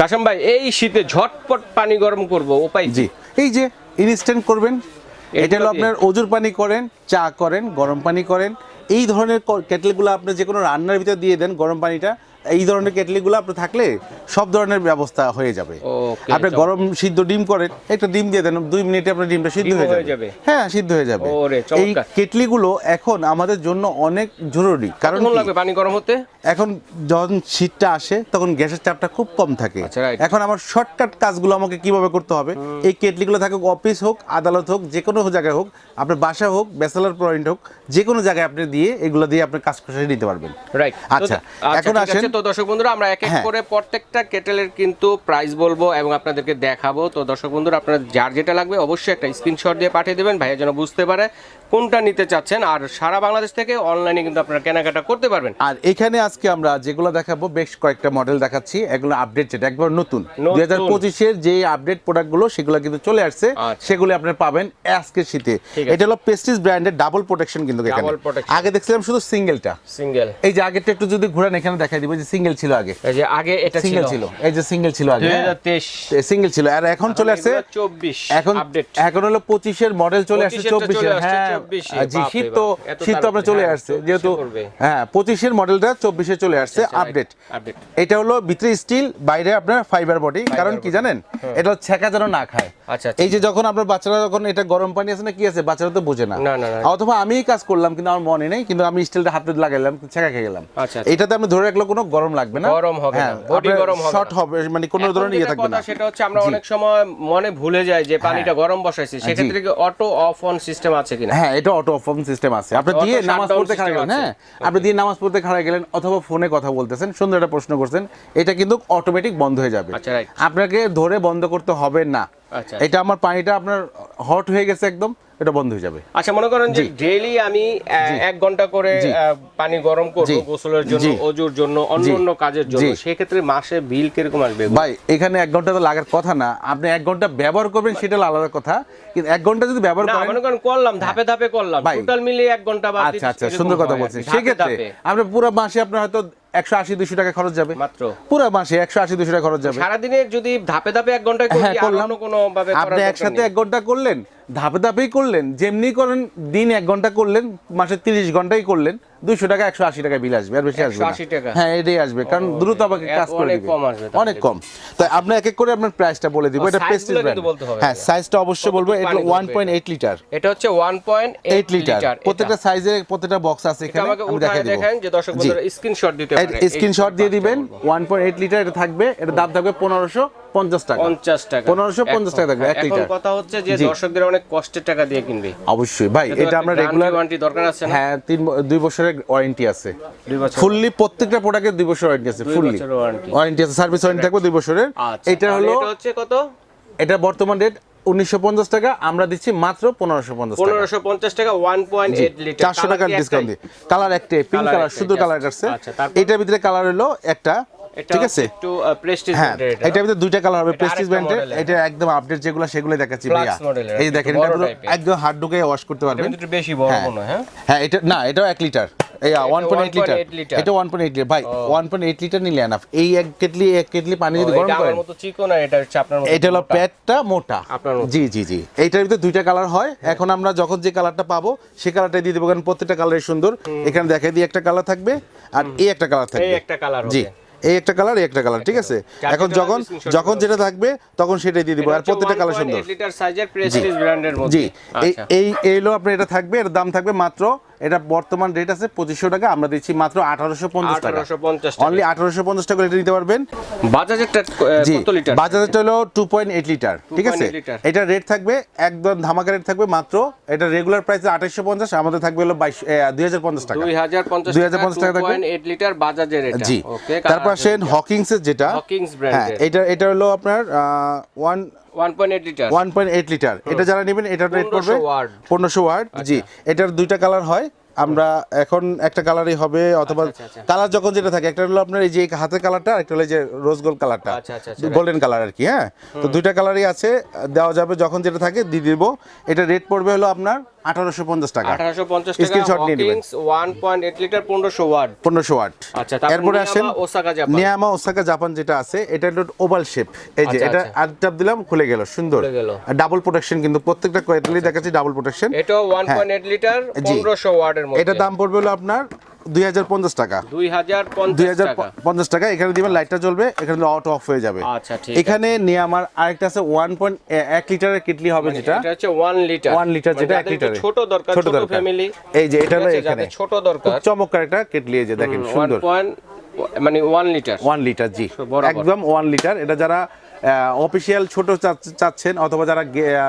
কাশম ভাই এই শীতে ঝটপট পানি গরম করব উপায়? জি এই যে ইনস্ট্যান্ট করবেন এটা হলো আপনার অজুর পানি করেন চা করেন গরম পানি করেন এই ধরনের কেটলিগুলো আপনি যে কোনো রান্নার ভিতরে দিয়ে দেন গরম পানিটা এই ধরনের কেটলিগুলো আপনার থাকলে সব ধরনের ব্যবস্থা হয়ে যাবে। আপনি গরম সিদ্ধ ডিম করেন একটা ডিম দিয়ে দেন দুই মিনিটে আপনার ডিমটা সিদ্ধ হয়ে যাবে। হ্যাঁ সিদ্ধ হয়ে যাবে। এই। কেটলিগুলো এখন আমাদের জন্য অনেক জরুরি কারণ লাগবে পানি গরম হতে? এখন যখন শীতটা আসে তখন গ্যাসের চাপটা খুব কম থাকে। আচ্ছা, এখন আমার শর্টকাট কাজগুলো আমাকে কীভাবে করতে হবে? এই কেটলিগুলো থাকুক অফিস হোক আদালত হোক যে কোনো জায়গায় হোক আপনার বাসা হোক ব্যাচেলার পয়েন্ট হোক যে কোনো জায়গায় আপনি দিয়ে এগুলো দিয়ে আপনি কাজ করে নিতে পারবেন। রাইট আচ্ছা, এখন ঠিক আসেন- তো দর্শক বন্ধুরা আমরা এক এক হ্যাঁ। করে প্রত্যেকটা কেটেলের কিন্তু প্রাইস বলব এবং আপনাদেরকে দেখাবো। তো দর্শক বন্ধুরা আপনারা যার যেটা লাগবে অবশ্যই একটা স্ক্রিনশট দিয়ে পাঠিয়ে দেবেন। ভাইয়া যেন বুঝতে পারে কোনটা নিতে চাচ্ছেন। আর সারা বাংলাদেশ থেকে অনলাইনে কিন্তু আপনারা কেনাকাটা করতে পারবেন। আর এখানে আজকে আমরা যেগুলো দেখাবো বেশ কয়েকটা মডেল দেখাচ্ছি। এগুলো আপডেট যেটা একবার নতুন। দুই হাজার পঁচিশের যে আপডেট প্রোডাক্টগুলো সেগুলো কিন্তু চলে আসছে। আচ্ছা। সেগুলো আপনার পাবেন আজকে শীতে। এটা হলো পেস্টিস ব্র্যান্ডের ডাবল প্রোটেকশন কিন্তু এখানে। আগে দেখছিলাম শুধু সিঙ্গেলটা সিঙ্গেল এই যে আগেরটা একটু যদি ঘোরান এখানে দেখাই দিব। যে সিঙ্গেল ছিল আগে। এই যে আগে এটা সিঙ্গেল ছিল। এই যে সিঙ্গেল ছিল আগে দুই হাজার তেইশ। সিঙ্গেল ছিল। আর এখন চলে আসছে চব্বিশ এখন আপডেট এখন হলো পঁচিশের মডেল চলে আসছে 25 টা চলে চব্বিশের আসছে হ্যাঁ। 24 আর জি শীত তো শীত তো আপনার চলে আসছে। হ্যাঁ, যেহেতু 24। হ্যাঁ পঁচিশের মডেলটা চব্বিশে চলে আসছে আপডেট আপডেট এটা হলো ভিতরে স্টিল বাইরে আপনার ফাইবার বডি কারণ কি জানেন? এটা ছেঁকা যেন না খায়। আচ্ছা, আচ্ছা। এই যে যখন আপনার বাচ্চারা যখন এটা গরম পানি আছে না কি আছে বাচ্চারা তো বোঝে না। অথবা আমিই কাজ করলাম কিন্তু আমার মনে নেই কিন্তু আমি স্টিলটা হাতে লাগাইলাম ছেঁকা খেয়ে গেলাম। আচ্ছা, আচ্ছা। এটাতে আমি ধরে রাখলে কোনো গরম লাগবে না। গরম হবে না, body গরম হবে শর্ট হবে মানে কোনো ধরনের ইয়ে থাকবে না। সেটা হচ্ছে আমরা অনেক সময় মনে ভুলে যাই যে পানিটা গরম বসাইছি সেক্ষেত্রে কি অটো অফ অন সিস্টেম আছে কিনা? হ্যাঁ এটা অটো অফ অন সিস্টেম আছে। আপনি দিয়ে নামাজ পড়তে খাড়া গেলেন হ্যাঁ? আপনি দিয়ে নামাজ পড়তে খাড়া গেলেন অথবা ফোনে কথা বলতেছেন সুন্দর একটা প্রশ্ন করছেন এটা কিন্তু অটোমেটিক বন্ধ হয়ে যাবে। আচ্ছা. আপনাকে ধরে বন্ধ করতে হবে না। আচ্ছা। এটা আমার পানিটা আপনার হট হয়ে গেছে একদম। এটা বন্ধ হয়ে যাবে। আচ্ছা মনে করেন যে ডেইলি আমি এক ঘণ্টা করে পানি গরম করব। গোসলের জন্য জি। অজুর জন্য অন্য অন্য কাজের জন্য জি। সেক্ষেত্রে মাসে বিল কীরকম আসবে? ভাই এখানে এক ঘণ্টা তো লাগার কথা না। আপনি এক ঘণ্টা ব্যবহার করবেন সেটা আলাদা কথা। কিন্তু এক ঘণ্টা যদি ব্যবহার করেন মনে করেন করলাম ধাপে ধাপে করলাম। টোটাল মিলিয়ে এক ঘণ্টা বা আচ্ছা আচ্ছা সুন্দর কথা হয় বলছেন। কি, ধাপে সেক্ষেত্রে ধাপে। আপনার পুরো মাসে আপনার হয়তো একশো আশি দুশো টাকা খরচ যাবে। মাত্র। পুরো মাসে একশো আশি দুশো টাকা খরচ যাবে। সারাদিনে যদি ধাপে ধাপে এক ঘন্টায় করি হ্যাঁ, করলাম। কোনো ভাবে আপনি একসাথে এক ঘণ্টা করলেন ধাপে ধাপেই করলেন যেমনি করেন দিন এক ঘণ্টা করলেন মাসে তিরিশ ঘন্টাই করলেন দুইশো টাকা একশো আশি টাকা বিল আসবে আর বেশি আসবে না। 180 টাকা? হ্যাঁ এটাই আসবে কারণ দ্রুত আমাকে কাজ করে অনেক কম তাই আপনি এক এক করে আপনার প্রাইসটা বলে দিব এটা ব্র্যান্ড হ্যাঁ সাইজটা অবশ্যই বলব এটা ওয়ান পয়েন্ট এইট লিটার এটা হচ্ছে ওয়ান পয়েন্ট এইট লিটার প্রত্যেকটা সাইজের প্রত্যেকটা বক্স আছে এখানে আমাকে আমি উঠায় দেখাই দেখেন যে দর্শক স্ক্রিনশট দিতে স্ক্রিনশট দিয়ে দিবেন ওয়ান পয়েন্ট এইট লিটার এটা থাকবে এটা দাম থাকবে পনেরোশো পঞ্চাশ টাকা। পঞ্চাশ টাকা। পনেরোশো পঞ্চাশ টাকা থাকবে এক লিটার। কথা হচ্ছে যে দর্শকদের অনেক কষ্টের টাকা দিয়ে কিনবে। অবশ্যই। ভাই এটা আমরা রেগুলার ওয়ারেন্টি দরকার আছে হ্যাঁ তিন দুই বছরের ওয়ারেন্টি আছে। ফুললি প্রত্যেকটা প্রোডাক্টের দুই বছর ওয়ারেন্টি আছে ফুললি। ওয়ারেন্টি আছে সার্ভিস ওয়ারেন্টি থাকবে দুই বছরের। আচ্ছা এটা হলো এটা হচ্ছে কত? এটা বর্তমান রেট উনিশশো পঞ্চাশ টাকা আমরা দিচ্ছি মাত্র পনেরোশো পঞ্চাশ পনেরোশো পঞ্চাশ টাকা ওয়ান পয়েন্ট এইট লিটার চারশো টাকার ডিসকাউন্ট কালার একটাই? পিঙ্ক কালার শুধু কালার আছে। আচ্ছা, এটার ভিতরে কালার হলো একটা ঠিক আছে? একটু প্রেস্টিজ হ্যাঁ এটার ভিতরে দুইটা কালার হবে এটা প্রেস্টিজ ব্র্যান্ডের এটা একদম আপডেট যেগুলো সেগুলো দেখাচ্ছি ভাইয়া। এই দেখেন এটা। একদম হাত ঢুকে ওয়াশ করতে পারবেন। বেশি বড় হ্যাঁ। মনে হ্যাঁ হ্যাঁ? এটা না এটাও এক লিটার এই one point eight litre 1.8 litre. এটা ওয়ান পয়েন্ট এইট লিটার ভাই ওয়ান পয়েন্ট এইট লিটার নিলে এনাফ এই এক কেটলি এক কেটলি পানি যদি গরম করেন। মতো চিকন আর এটা হচ্ছে আপনার মতো এটা হলো মোটা। প্যাডটা মোটা। আপনার জি জি জি। এইটার ভিতরে দুইটা কালার হয়। এখন আমরা যখন যে কালারটা পাবো সেই কালারটা দিয়ে দেবো কারণ প্রত্যেকটা কালারই সুন্দর। এখানে দেখাই দিয়ে একটা কালার থাকবে আর এই একটা কালার থাকবে। এই একটা কালার জি। এই একটা কালার এই একটা কালার ঠিক আছে? এখন যখন যখন যেটা থাকবে তখন সেটাই দিয়ে দিব। আর প্রত্যেকটা কালার সুন্দর। 8 লিটার সাইজের প্রেস্টিজ ব্র্যান্ডের মধ্যে। জি। এই আচ্ছা। এই এই হলো আপনার এটা থাকবে এর দাম থাকবে মাত্র এটা বর্তমান রেট আছে পঁচিশশো টাকা আমরা দিচ্ছি মাত্র আঠারোশো পঞ্চাশ টাকা। অনলি আঠারোশো পঞ্চাশ টাকা এটা নিতে পারবেন। বাজাজেরটা জি বাজাজেরটা হলো টু পয়েন্ট এইট লিটার ঠিক আছে? 2.8 এটা রেট থাকবে একদম ধামাকা রেট থাকবে মাত্র। এটা রেগুলার প্রাইস আঠাইশো পঞ্চাশ আমাদের থাকবে হলো বাইশ দুই হাজার পঞ্চাশ টাকা। 2050 2050 টাকা থাকবে। 2.8 লিটার বাজাজের এটা। জি। তারপর আসেন হকিংস এর যেটা। হকিংস হ্যাঁ এটা এটা হলো আপনার one 1.8 litre one point eight litre এটা যারা নেবেন এটার রেট পড়বে watt। পনেরোশো ওয়াট জি। এটার দুইটা কালার হয়। আমরা এখন একটা কালারই হবে অথবা আচ্ছা, আচ্ছা। কালার যখন যেটা থাকে একটা হলো আপনার এই যে হাতের কালারটা একটা হলো যে রোজ গোল্ড কালারটা আচ্ছা, আচ্ছা, আচ্ছা, গোল্ডেন কালার আর কি হ্যাঁ? তো দুইটা কালারই আছে দেওয়া যাবে যখন যেটা থাকে দিয়ে দিব। এটা রেট পড়বে হলো আপনার টাকা নিয়ে নেবেন। লিটার ওয়াট ওয়াট আচ্ছা, তারপর আসেন ওসাকা জাপান। নিয়ামা ওসাকা জাপান যেটা আছে এটা হলো ওভাল শেপ এই যে আচ্ছা, এটা আচ্ছা। আর চাপ দিলাম খুলে গেল সুন্দর ডাবল প্রোটেকশন কিন্তু প্রত্যেকটা দেখাচ্ছি ডাবল প্রোটেকশন লিটার। জি। পনেরোশো ওয়াটের মধ্যে এটা দাম পড়বে হলো আপনার দুই হাজার পঞ্চাশ টাকা। দুই হাজার পঞ্চাশ টাকা এখানে দিবেন লাইটটা জ্বলবে এখানে অটো অফ হয়ে যাবে। আচ্ছা, ঠিক এখানে নিয়ে আমার আরেকটা আছে ওয়ান পয়েন্ট এক লিটারের কিটলি হবে যেটা। এটা হচ্ছে ওয়ান লিটার ওয়ান লিটার যেটা এক লিটার ছোট দরকার ছোট ফ্যামিলি এই যে এটা এখানে। ছোট দরকার। চমৎকার একটা কেটলি এই যে দেখেন সুন্দর। মানে ওয়ান লিটার ওয়ান লিটার জি। একদম ওয়ান লিটার এটা যারা অফিসিয়াল ছোট চাচ- চাচ্ছেন অথবা যারা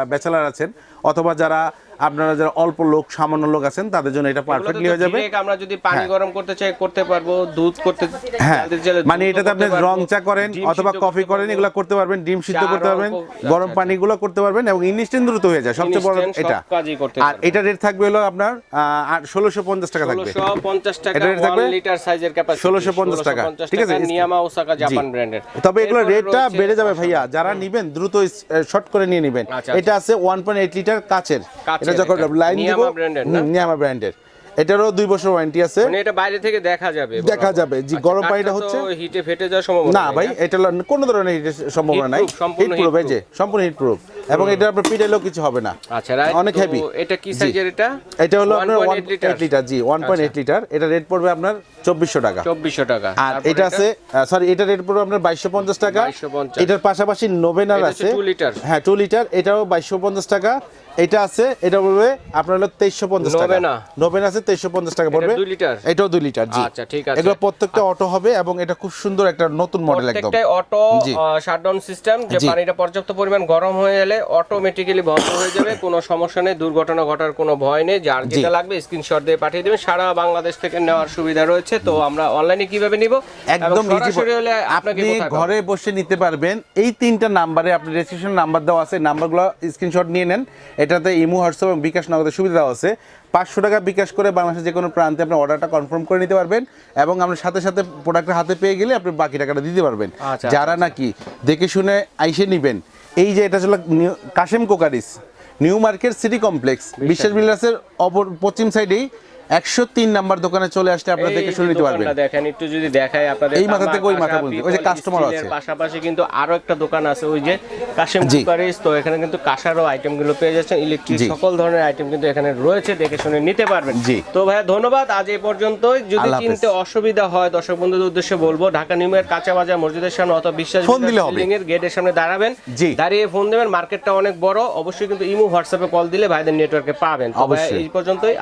ব্যাচেলার আছেন অথবা যারা আপনারা যারা অল্প লোক সামান্য লোক আছেন তাদের জন্য এটা পারফেক্টলি হয়ে যাবে। আমরা যদি পানি গরম করতে চাই করতে পারব দুধ করতে হ্যাঁ। মানে এটাতে আপনি রং চা করেন অথবা কফি করেন এগুলো করতে পারবেন ডিম সিদ্ধ করতে পারবেন গরম আচ্ছা, পানিগুলো করতে পারবেন এবং ইনস্ট্যান্ট দ্রুত হয়ে যায় সবচেয়ে বড় এটা। আর এটা রেট থাকবে হলো আপনার ষোলোশো পঞ্চাশ টাকা থাকবে। ষোলোশো পঞ্চাশ টাকা এটা rate থাকবে? ওয়ান লিটার সাইজের ক্যাপাসিটি 1650 টাকা। ঠিক আছে? নিয়ামা ওসাকা জাপান ব্র্যান্ডের তবে এগুলো রেটটা বেড়ে যাবে ভাইয়া যারা নিবেন দ্রুত শর্ট করে নিয়ে নিবেন। আচ্ছা, এটা আছে ওয়ান পয়েন্ট এইট লিটার কাচের। কাচের। এটা যখন লাইন নিয়ামা ব্র্যান্ডের এটারও দুই বছর ওয়ারেন্টি আছে। মানে এটা বাইরে থেকে দেখা যাবে দেখা যাবে, জি, গরম পানিটা হচ্ছে- হিটে ফেটে যাওয়ার সম্ভাবনা না ভাই এটা কোনো ধরনের হিটের সম্ভাবনা নাই। হিট প্রুফ এই যে সম্পূর্ণ হিট প্রুফ এবং এটা আপনার পিটাইলেও কিছু হবে না। আচ্ছা রাইট অনেক হেভি এটা কি সাইজের এটা? এটা হলো আপনার 1.8 লিটার জি ওয়ান পয়েন্ট এইট লিটার এটা রেট পড়বে আপনার চব্বিশশো টাকা। 2400 টাকা। আর এটা আছে সরি এটা রেট পড়বে আপনার বাইশশো পঞ্চাশ টাকা। 2250 এটার পাশাপাশি নোভেনার এটা আছে। 2 লিটার। হ্যাঁ টু লিটার এটাও বাইশশো পঞ্চাশ টাকা। এটা আছে এটা পড়বে আপনার হলো তেইশশো পঞ্চাশ টাকা। নোভেনা? নোভেন আছে তেইশশো পঞ্চাশ টাকা পড়বে। লিটার? এটাও দুই লিটার জি। আচ্ছা, ঠিক আছে। এগুলো প্রত্যেকটা অটো হবে এবং এটা খুব সুন্দর একটা নতুন মডেল একদম। অটো শাটডাউন সিস্টেম যে পানিটা পর্যাপ্ত পরিমাণ গরম হয়ে গেলে অটোমেটিক্যালি বন্ধ হয়ে যাবে কোনো সমস্যা নেই দুর্ঘটনা ঘটার কোনো ভয় নেই যার যেটা লাগবে স্ক্রিনশট দিয়ে পাঠিয়ে দেবেন। সারা বাংলাদেশ থেকে নেওয়ার সুবিধা রয়েছে তো আমরা অনলাইনে কীভাবে নিব? একদম সরাসরি হলে আপনাকে আপনি ঘরে বসে নিতে পারবেন। এই তিনটা নাম্বারে আপনি রেজিস্ট্রেশন নাম্বার দেওয়া আছে নাম্বারগুলো স্ক্রিনশট নিয়ে নেন। এটাতে ইমো হোয়াটসঅ্যাপ এবং বিকাশ নগদের সুবিধা দেওয়া আছে। পাঁচশো টাকা বিকাশ করে বাংলাদেশের যে কোনো প্রান্তে আপনি অর্ডারটা কনফার্ম করে নিতে পারবেন এবং আপনার সাথে সাথে প্রোডাক্টটা হাতে পেয়ে গেলে আপনি বাকি টাকাটা দিতে পারবেন। আচ্ছা, যারা নাকি দেখে শুনে আইসে নিবেন এই যে এটা ছিল Kashem কোকারিস New Market City Complex Biswas বিল্ডার্সের অপর পশ্চিম সাইডেই একশো তিন নাম্বার দোকানে চলে আসলে আপনারা দেখে শুনে নিতে পারবেন দেখেন একটু যদি দেখাই আপনাদের এই মাথা থেকে ওই মাথা পর্যন্ত। ওই যে স্টিলের আছে। পাশাপাশি কিন্তু আরও একটা দোকান আছে ওই যে কাশেম জি। কুকারিস তো এখানে কিন্তু কাঁসারও আইটেমগুলো পেয়ে যাচ্ছেন ইলেকট্রিক সকল ধরনের আইটেম কিন্তু এখানে রয়েছে দেখে শুনে নিতে পারবেন জি। তো ভাইয়া ধন্যবাদ আজ এই পর্যন্তই যদি। চিনতে অসুবিধা হয় দর্শক বন্ধুদের উদ্দেশ্যে বলব ঢাকা নিউমের কাঁচা বাজার মসজিদের সামনে অথবা বিশ্বাস ফোন দিলে হবে। এর গেটের সামনে দাঁড়াবেন। দাঁড়িয়ে ফোন দেবেন মার্কেটটা অনেক বড় অবশ্যই কিন্তু ইমো হোয়াটসঅ্যাপে কল দিলে ভাইদের নেটওয়ার্কে পাবেন। এই পর্যন্তই